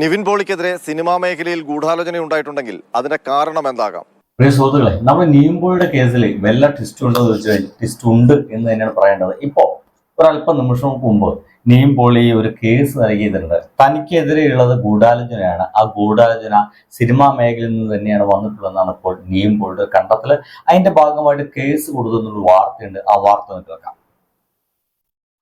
Nivin പോളിക്കെതിരെ cinema മേഖലയിൽ ഗൂഢാലോചന ഉണ്ടായിട്ടുണ്ടെങ്കിൽ അതിന്റെ കാരണം എന്താകാം? പ്രിയ സുഹൃത്തുക്കളെ നമ്മൾ നീമ്പോയുടെ കേസിൽ വല്ല ട്വിസ്റ്റ് ഉണ്ടോ എന്ന് ചോദിച്ചാൽ ട്വിസ്റ്റ് ഉണ്ട് എന്ന് തന്നെയാണ് പറയേണ്ടത്. ഇപ്പോ ഒരല്പ നിമിഷങ്ങൾക്ക് മുമ്പ് നീമ്പോളി ഒരു കേസ് നൽകിയിട്ടുണ്ട്. തനിക്കെതിരെയുള്ളത് ഗൂഢാലോചനയാണ്. ആ ഗൂഢാലോചന സിനിമാ മേഖലയിൽ നിന്ന് തന്നെയാണ് വന്നിട്ടുള്ളതെന്നാണ് ഇപ്പോൾ നീമ്പോളിയുടെ കണ്ടെത്തൽ അതിന്റെ ഭാഗമായിട്ട് കേസ് കൊടുത്തെന്നുള്ള വാർത്തയുണ്ട്. ആ വാർത്ത കേൾക്കാം.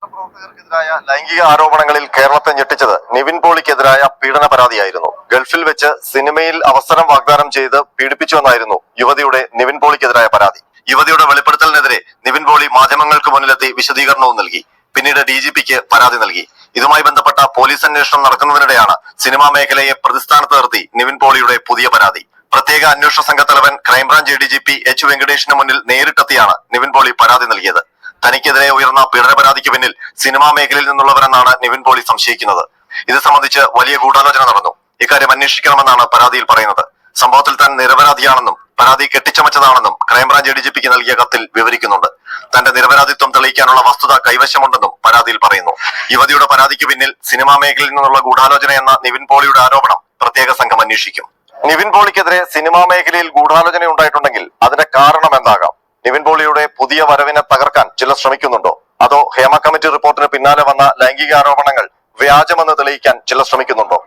പ്രവർത്തകർക്കെതിരായ ലൈംഗിക ആരോപണങ്ങളിൽ കേരളത്തെ ഞെട്ടിച്ചത് നിവിൻ പോളിക്കെതിരായ പീഡന പരാതിയായിരുന്നു. ഗൾഫിൽ വെച്ച് സിനിമയിൽ അവസരം വാഗ്ദാനം ചെയ്ത് പീഡിപ്പിച്ചുവെന്നായിരുന്നു യുവതിയുടെ നിവിൻ പോളിക്കെതിരായ പരാതി. യുവതിയുടെ വെളിപ്പെടുത്തലിനെതിരെ നിവിൻ പോളി മാധ്യമങ്ങൾക്ക് മുന്നിലെത്തി വിശദീകരണവും നൽകി. പിന്നീട് ഡി ജി പിക്ക് പരാതി നൽകി. ഇതുമായി ബന്ധപ്പെട്ട പോലീസ് അന്വേഷണം നടക്കുന്നതിനിടെയാണ് സിനിമാ മേഖലയെ പ്രതിസ്ഥാനത്ത് നിർത്തി നിവിൻ പോളിയുടെ പുതിയ പരാതി. പ്രത്യേക അന്വേഷണ സംഘത്തലവൻ തലവൻ crime branch A D G P H വെങ്കടേഷിന് മുന്നിൽ നേരിട്ടെത്തിയാണ് നിവിൻ പോളി പരാതി നൽകിയത്. തനിക്കെതിരെ ഉയർന്ന പീഡന പരാതിക്ക് പിന്നിൽ സിനിമാ മേഖലയിൽ നിന്നുള്ളവരെന്നാണ് നിവിൻ പോളി സംശയിക്കുന്നത്. ഇത് സംബന്ധിച്ച് വലിയ ഗൂഢാലോചന നടന്നു. ഇക്കാര്യം അന്വേഷിക്കണമെന്നാണ് പരാതിയിൽ പറയുന്നത്. സംഭവത്തിൽ താൻ നിരപരാധിയാണെന്നും പരാതി കെട്ടിച്ചമച്ചതാണെന്നും ക്രൈംബ്രാഞ്ച് ഡി ജി പിക്ക് നൽകിയ കത്തിൽ വിവരിക്കുന്നുണ്ട്. തന്റെ നിരപരാധിത്വം തെളിയിക്കാനുള്ള വസ്തുത കൈവശമുണ്ടെന്നും പരാതിയിൽ പറയുന്നു. യുവതിയുടെ പരാതിക്ക് പിന്നിൽ സിനിമാ മേഖലയിൽ നിന്നുള്ള ഗൂഢാലോചന എന്ന നിവിൻ പോളിയുടെ ആരോപണം പ്രത്യേക സംഘം അന്വേഷിക്കും. നിവിൻ പോളിക്കെതിരെ സിനിമാ മേഖലയിൽ ഗൂഢാലോചന ഉണ്ടായിട്ടുണ്ടെങ്കിൽ അതിന്റെ കാരണം എന്താകാം നിവിൻ പോളിയുടെ പുതിയ വരവിനെ തകർക്കാൻ ചിലർ ശ്രമിക്കുന്നുണ്ടോ? അതോ ഹേമ കമ്മിറ്റി റിപ്പോർട്ടിന് പിന്നാലെ വന്ന ലൈംഗിക ആരോപണങ്ങൾ വ്യാജമെന്ന് തെളിയിക്കാൻ ചിലർ ശ്രമിക്കുന്നുണ്ടോ?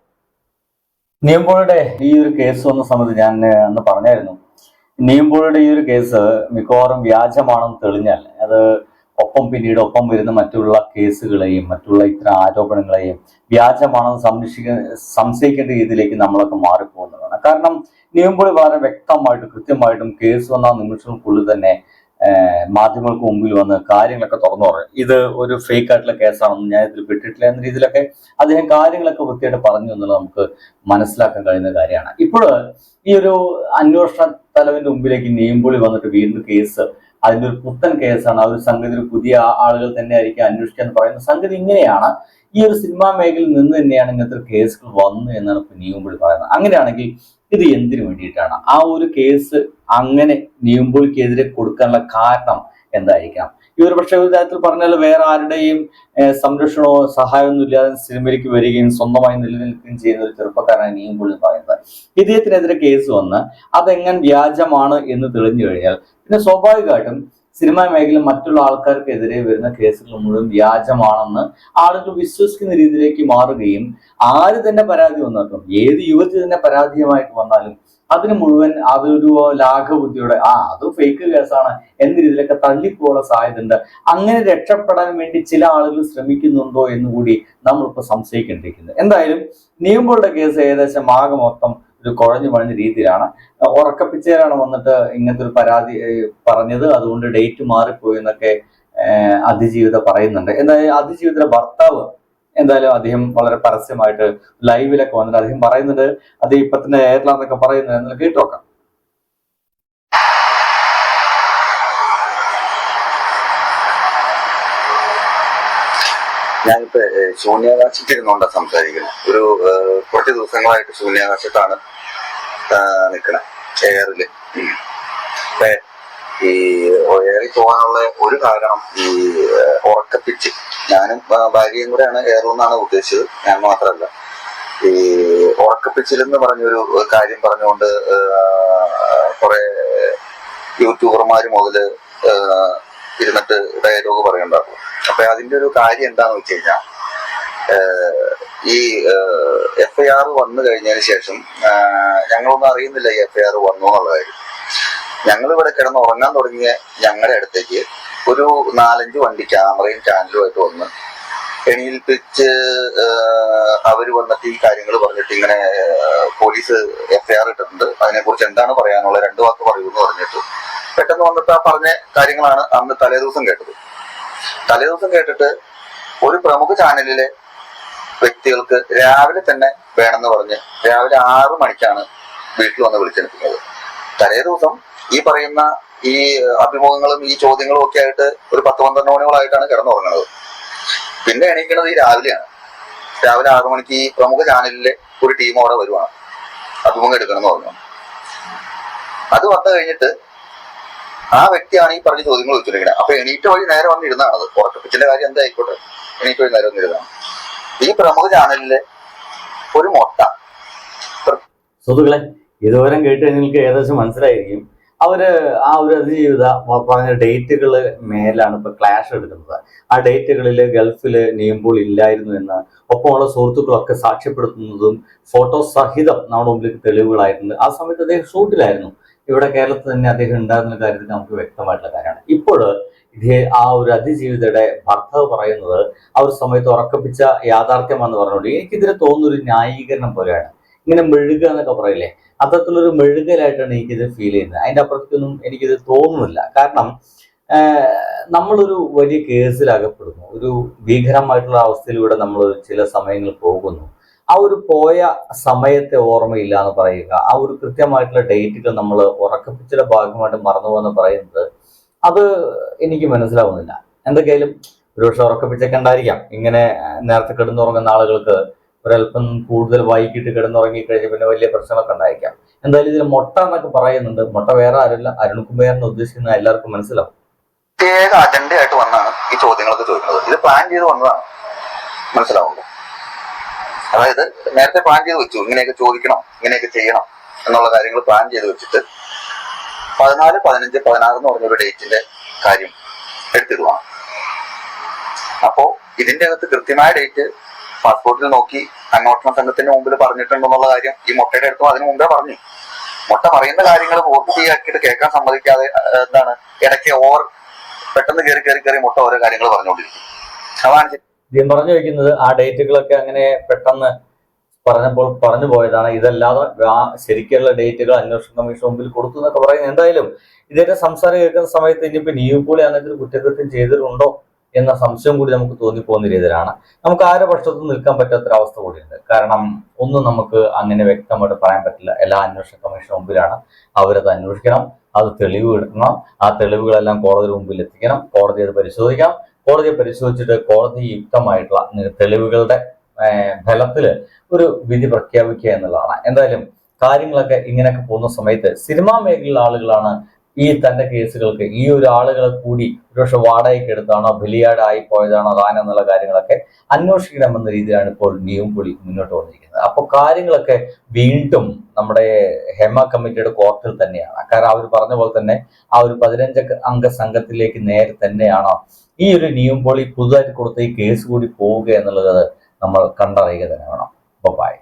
നിയമ്പോളിയുടെ ഈ ഒരു കേസ് വന്ന സമയത്ത് ഞാൻ അന്ന് പറഞ്ഞായിരുന്നു. നിയമ്പോളിയുടെ ഈ ഒരു കേസ് മിക്കവാറും വ്യാജമാണെന്ന് തെളിഞ്ഞാൽ അത് ഒപ്പം പിന്നീട് ഒപ്പം വരുന്ന മറ്റുള്ള കേസുകളെയും മറ്റുള്ള ഇത്തരം ആരോപണങ്ങളെയും വ്യാജമാണെന്ന് സംരക്ഷിക്ക സംശയിക്കേണ്ട രീതിയിലേക്ക് നമ്മളൊക്കെ മാറിപ്പോകുന്നതാണ്. കാരണം നിയമപൊളി വളരെ വ്യക്തമായിട്ടും കൃത്യമായിട്ടും കേസ് വന്ന നിമിഷങ്ങൾക്കുള്ളിൽ തന്നെ മാധ്യമങ്ങൾക്ക് മുമ്പിൽ വന്ന് കാര്യങ്ങളൊക്കെ തുറന്നു പറയും. ഇത് ഒരു ഫേക്ക് ആയിട്ടുള്ള കേസാണെന്ന് ഞാൻ ഇതിൽ പെട്ടിട്ടില്ല എന്ന രീതിയിലൊക്കെ അദ്ദേഹം കാര്യങ്ങളൊക്കെ വൃത്തിയായിട്ട് പറഞ്ഞു എന്നുള്ളത് നമുക്ക് മനസ്സിലാക്കാൻ കഴിയുന്ന കാര്യമാണ്. ഇപ്പോൾ ഈ ഒരു അന്വേഷണ തലവിന്റെ മുമ്പിലേക്ക് നീമ്പുളി വന്നിട്ട് വീണ്ടും കേസ് അതിന്റെ ഒരു പുത്തൻ കേസാണ്. ആ ഒരു സംഗതി പുതിയ ആളുകൾ തന്നെ ആയിരിക്കും അന്വേഷിക്കാൻ പറയുന്ന സംഗതി ഇങ്ങനെയാണ്. ഈ ഒരു സിനിമാ മേഖലയിൽ നിന്ന് തന്നെയാണ് ഇങ്ങനത്തെ ഒരു കേസുകൾ വന്നു എന്നാണ് ഇപ്പൊ നീമ്പുളി പറയുന്നത്. അങ്ങനെയാണെങ്കിൽ ഇത് എന്തിനു വേണ്ടിയിട്ടാണ്? ആ ഒരു കേസ് അങ്ങനെ നീയുമ്പോൾക്കെതിരെ കൊടുക്കാനുള്ള കാരണം എന്തായിരിക്കാം ഈ ഒരു പക്ഷേ ഒരു തരത്തിൽ പറഞ്ഞാൽ വേറെ ആരുടെയും സംരക്ഷണമോ സഹായമൊന്നും ഇല്ലാതെ സിനിമയിലേക്ക് വരികയും സ്വന്തമായി നിലനിൽക്കുകയും ചെയ്യുന്ന ഒരു ചെറുപ്പക്കാരനാണ് നീമ്പുള്ളി പറയുന്നത്. ഇദ്ദേഹത്തിനെതിരെ കേസ് വന്ന് അതെങ്ങനെ വ്യാജമാണ് എന്ന് തെളിഞ്ഞു കഴിഞ്ഞാൽ പിന്നെ സ്വാഭാവികമായിട്ടും സിനിമാ മേഖല മറ്റുള്ള ആൾക്കാർക്കെതിരെ വരുന്ന കേസുകൾ മുഴുവൻ വ്യാജമാണെന്ന് ആളുകൾ വിശ്വസിക്കുന്ന രീതിയിലേക്ക് മാറുകയും ആര് തന്നെ പരാതി വന്നാലും ഏത് യുവതി തന്നെ പരാതിയുമായിട്ട് വന്നാലും അതിന് മുഴുവൻ അതൊരു ലാഘബുദ്ധിയോടെ ആ അത് ഫേക്ക് കേസാണ് എന്ന രീതിയിലൊക്കെ തള്ളിപ്പോകാനുള്ള സാധ്യതയുണ്ട്. അങ്ങനെ രക്ഷപ്പെടാൻ വേണ്ടി ചില ആളുകൾ ശ്രമിക്കുന്നുണ്ടോ എന്ന് കൂടി നമ്മളിപ്പോൾ സംശയിക്കേണ്ടിയിരിക്കുന്നത് എന്തായാലും നിയമങ്ങളുടെ കേസ് ഏകദേശം ആകെ മൊത്തം ഒരു കുഴഞ്ഞു മണിഞ്ഞ രീതിയിലാണ്. ഉറക്കപ്പിച്ചേരാണ് വന്നിട്ട് ഇങ്ങനത്തെ ഒരു പരാതി പറഞ്ഞത്. അതുകൊണ്ട് ഡേറ്റ് മാറിപ്പോയി എന്നൊക്കെ അതിജീവിത പറയുന്നുണ്ട്. എന്തായാലും അതിജീവിതയുടെ ഭർത്താവ് എന്തായാലും അദ്ദേഹം വളരെ പരസ്യമായിട്ട് ലൈവിലൊക്കെ വന്നിട്ട് അദ്ദേഹം പറയുന്നുണ്ട്. അത് ഇപ്പൊ തന്നെ എയർലാന്നൊക്കെ പറയുന്നത് എന്നൊക്കെ കേട്ടോക്കാം ഞാനിപ്പോ ഇരുന്നുകൊണ്ട് സംസാരിക്കുന്നത് ഒരു കുറച്ച് ദിവസങ്ങളായിട്ട് ശൂന്യാകാശത്താണ് നിൽക്കണേ ചെയറിൽ ഈ എയറിൽ പോകാനുള്ള ഒരു കാരണം ഈ ഉറക്കപ്പിച്ച്. ഞാനും ഭാര്യയും കൂടെയാണ് ഏറുമെന്നാണ് ഉദ്ദേശിച്ചത്. ഞാൻ മാത്രമല്ല. ഈ ഉറക്കപ്പിച്ചിലെന്ന് പറഞ്ഞൊരു കാര്യം പറഞ്ഞുകൊണ്ട് കുറെ യൂട്യൂബർമാര് മുതൽ ഇരുന്നിട്ട് ഡയലോഗ് പറയുന്നുണ്ടായിരുന്നു അപ്പൊ അതിന്റെ ഒരു കാര്യം എന്താന്ന് വെച്ച് കഴിഞ്ഞാൽ ഈ എഫ് ഐ ആർ വന്നു കഴിഞ്ഞതിന് ശേഷം ഞങ്ങളൊന്നും അറിയുന്നില്ല ഈ എഫ് ഐ ആർ വന്നു എന്നുള്ള കാര്യം ഞങ്ങൾ ഇവിടെ കിടന്ന് ഉറങ്ങാൻ തുടങ്ങിയ ഞങ്ങളുടെ അടുത്തേക്ക് ഒരു നാലഞ്ച് വണ്ടി ക്യാമറയും ചാനലുമായിട്ട് വന്ന് എണീൽപ്പിച്ച് അവർ വന്നിട്ട് ഈ കാര്യങ്ങൾ പറഞ്ഞിട്ട് ഇങ്ങനെ പോലീസ് എഫ് ഐ ആർ ഇട്ടിട്ടുണ്ട്. അതിനെക്കുറിച്ച് എന്താണ് പറയാനുള്ള രണ്ട് വാക്ക് പറയൂ എന്ന് പറഞ്ഞിട്ട് പെട്ടെന്ന് വന്നിട്ട് ആ പറഞ്ഞ കാര്യങ്ങളാണ് അന്ന് തലേദിവസം കേട്ടത്. തലേദിവസം കേട്ടിട്ട് ഒരു പ്രമുഖ ചാനലിലെ വ്യക്തികൾക്ക് രാവിലെ തന്നെ വേണമെന്ന് പറഞ്ഞ് രാവിലെ ആറു മണിക്കാണ് വീട്ടിൽ വന്ന് വിളിച്ചെടുക്കുന്നത്. തലേ ദിവസം ഈ പറയുന്ന ഈ അഭിമുഖങ്ങളും ഈ ചോദ്യങ്ങളും ഒക്കെ ആയിട്ട് ഒരു പത്ത് പന്ത്രണ്ട് മണികളായിട്ടാണ് കിടന്നുറങ്ങുന്നത് പിന്നെ എണീക്കുന്നത് ഈ രാവിലെയാണ്. രാവിലെ ആറു മണിക്ക് ഈ പ്രമുഖ ചാനലിലെ ഒരു ടീം അവിടെ വരുവാണ്. അഭിമുഖം എടുക്കണം എന്ന് പറഞ്ഞു. അത് വന്നു കഴിഞ്ഞിട്ട് ആ വ്യക്തിയാണ് ഈ പറഞ്ഞ ചോദ്യങ്ങൾ ചോദിച്ചിരിക്കുന്നത് അപ്പൊ എണീറ്റ് വഴി നേരെ വന്നിരുന്നാണത് ഉറക്കപ്പിച്ചിന്റെ കാര്യം എന്തായിക്കോട്ടെ? എണീറ്റ് വഴി നേരെ വന്നിരുന്നാണ് ഈ പ്രമുഖ ചാനലിലെ ഒരു മൊട്ട. സുഹൃത്തുക്കളെ ഇതുവരെ കേട്ട് നിങ്ങൾക്ക് ഏകദേശം മനസ്സിലായിരിക്കും. അവർ ആ ഒരു അതിജീവിത പറഞ്ഞ ഡേറ്റുകൾ മേലാണ് ഇപ്പൊ ക്ലാഷ് എടുക്കുന്നത്. ആ ഡേറ്റുകളിൽ ഗൾഫിൽ നീയുമ്പോൾ ഇല്ലായിരുന്നു എന്ന് ഒപ്പമുള്ള സുഹൃത്തുക്കളൊക്കെ സാക്ഷ്യപ്പെടുത്തുന്നതും ഫോട്ടോ സഹിതം നമ്മുടെ മുമ്പിലേക്ക് തെളിവുകളായിട്ടുണ്ട്. ആ സമയത്ത് അദ്ദേഹം ഷൂട്ടിലായിരുന്നു. ഇവിടെ കേരളത്തിൽ തന്നെ അദ്ദേഹം ഉണ്ടായിരുന്ന കാര്യത്തിൽ നമുക്ക് വ്യക്തമായിട്ടുള്ള കാര്യമാണ്. ഇപ്പോൾ ഇതേ ആ ഒരു അതിജീവിതയുടെ ഭർത്താവ് പറയുന്നത് ആ ഒരു സമയത്ത് ഉറക്കപ്പിച്ച യാഥാർത്ഥ്യം എന്ന് പറഞ്ഞുകൊണ്ട് എനിക്കിതിനെ തോന്നുന്ന ഒരു ന്യായീകരണം പോലെയാണ്. ഇങ്ങനെ മെഴുക എന്നൊക്കെ പറയില്ലേ? അത്തരത്തിലൊരു മെഴുകലായിട്ടാണ് എനിക്കിത് ഫീൽ ചെയ്യുന്നത്. അതിന്റെ അപ്പുറത്തേക്കൊന്നും എനിക്കിത് തോന്നുന്നില്ല. കാരണം നമ്മളൊരു വലിയ കേസിൽ അകപ്പെടുന്നു ഒരു ഭീകരമായിട്ടുള്ള അവസ്ഥയിലൂടെ നമ്മൾ ചില സമയങ്ങളിൽ പോകുന്നു. ആ ഒരു പോയ സമയത്തെ ഓർമ്മയില്ല എന്ന് പറയുക ആ ഒരു കൃത്യമായിട്ടുള്ള ഡേറ്റുകൾ നമ്മൾ ഉറക്കപ്പിച്ചയുടെ ഭാഗമായിട്ട് മറന്നു പോകുന്ന പറയുന്നത് അത് എനിക്ക് മനസ്സിലാവുന്നില്ല. എന്തൊക്കെയായാലും ഒരുപക്ഷെ ഉറക്കപ്പിച്ചൊക്കെ ഉണ്ടായിരിക്കാം ഇങ്ങനെ നേരത്തെ കിടന്നുറങ്ങുന്ന ആളുകൾക്ക് ഒരല്പം കൂടുതൽ വൈകിട്ട് കിടന്നുറങ്ങി കഴിഞ്ഞ് പിന്നെ വലിയ പ്രശ്നങ്ങളൊക്കെ ഉണ്ടായിരിക്കാം. എന്തായാലും ഇതിൽ മുട്ട എന്നൊക്കെ പറയുന്നുണ്ട്. മുട്ട വേറെ ആരുമില്ല. എന്ന് ഉദ്ദേശിക്കുന്ന എല്ലാവർക്കും മനസ്സിലാവും. പ്രത്യേക അജണ്ടയായിട്ട് വന്നാണ് ഈ ചോദ്യങ്ങളൊക്കെ ചോദിക്കുന്നത്. ഇത് പ്ലാൻ ചെയ്ത് വന്നതാണ്. മനസ്സിലാവുള്ളൂ അതായത് നേരത്തെ പ്ലാൻ ചെയ്ത് വെച്ചു. ഇങ്ങനെയൊക്കെ ചോദിക്കണം ഇങ്ങനെയൊക്കെ ചെയ്യണം എന്നുള്ള കാര്യങ്ങൾ പ്ലാൻ ചെയ്ത് വെച്ചിട്ട് പതിനാല് പതിനഞ്ച് പതിനാറ് എന്ന് പറഞ്ഞ ഒരു ഡേറ്റിന്റെ കാര്യം എടുത്തിടുവാണ്. അപ്പോ ഇതിന്റെ അകത്ത് കൃത്യമായ ഡേറ്റ് പാസ്പോർട്ടിൽ നോക്കി അന്വേഷണ സംഘത്തിന്റെ മുമ്പിൽ പറഞ്ഞിട്ടുണ്ടെന്നുള്ള കാര്യം ഈ മുട്ടയുടെ അടുത്തും അതിനു മുമ്പേ പറഞ്ഞു. മുട്ട പറയുന്ന കാര്യങ്ങൾ പൂർത്തിയാക്കിയിട്ട് കേൾക്കാൻ സമ്മതിക്കാതെ എന്താണ് ഇടയ്ക്ക് ഓവർ പെട്ടെന്ന് കയറി കയറി കയറി മുട്ട ഓരോ കാര്യങ്ങൾ പറഞ്ഞുകൊണ്ടിരിക്കും. അതാണ് പറഞ്ഞു വയ്ക്കുന്നത് ആ ഡേറ്റുകളൊക്കെ അങ്ങനെ പെട്ടെന്ന് പറഞ്ഞപ്പോൾ പറഞ്ഞു പോയതാണ്. ഇതല്ലാതെ ശരിക്കുള്ള ഡേറ്റുകൾ അന്വേഷണ കമ്മീഷൻ മുമ്പിൽ കൊടുത്തു എന്നൊക്കെ പറയുന്നത് എന്തായാലും ഇതിന്റെ സംസാരം കേൾക്കുന്ന സമയത്ത് ഇനിയിപ്പോ നിയുപോളി അങ്ങനത്തെ കുറ്റകൃത്യം ചെയ്തിട്ടുണ്ടോ എന്ന സംശയം കൂടി നമുക്ക് തോന്നിപ്പോകുന്ന രീതിയിലാണ്. നമുക്ക് ആരുടെ പക്ഷത്തും നിൽക്കാൻ പറ്റാത്ത പറ്റാത്തൊരവസ്ഥ കൂടിയുണ്ട്. കാരണം ഒന്നും നമുക്ക് അങ്ങനെ വ്യക്തമായിട്ട് പറയാൻ പറ്റില്ല. എല്ലാ അന്വേഷണ കമ്മീഷൻ മുമ്പിലാണ് അവരത് അന്വേഷിക്കണം. അത് തെളിവ് കിട്ടണം. ആ തെളിവുകളെല്ലാം കോടതി മുമ്പിൽ എത്തിക്കണം. കോടതി അത് പരിശോധിക്കണം. കോടതിയെ പരിശോധിച്ചിട്ട് കോടതി യുക്തമായിട്ടുള്ള തെളിവുകളുടെ ഏർ, ഫലത്തിൽ ഒരു വിധി പ്രഖ്യാപിക്കുക എന്നുള്ളതാണ്. എന്തായാലും കാര്യങ്ങളൊക്കെ ഇങ്ങനെയൊക്കെ പോകുന്ന സമയത്ത് സിനിമാ മേഖലയിലെ ആളുകളാണ് ഈ തന്റെ കേസുകൾക്ക് ഈ ഒരു ആളുകളെ കൂടി ഒരുപക്ഷെ വാടകയ്ക്ക് എടുത്താണോ ബലിയാടായി പോയതാണോ താൻ എന്നുള്ള കാര്യങ്ങളൊക്കെ അന്വേഷിക്കണമെന്ന രീതിയിലാണ് ഇപ്പോൾ നിയമപൊളി മുന്നോട്ട് വന്നിരിക്കുന്നത്. അപ്പോൾ കാര്യങ്ങളൊക്കെ വീണ്ടും നമ്മുടെ ഹെമ കമ്മിറ്റിയുടെ കോർട്ടിൽ തന്നെയാണ്. കാരണം അവർ പറഞ്ഞ പോലെ തന്നെ ആ ഒരു പതിനഞ്ച് അംഗ സംഘത്തിലേക്ക് നേരെ തന്നെയാണോ ഈ ഒരു നിയമപൊളി പുതുതായിട്ട് കൊടുത്ത ഈ കേസ് കൂടി പോവുക എന്നുള്ളത് നമ്മൾ കണ്ടറിയുക തന്നെ വേണം. ബൈ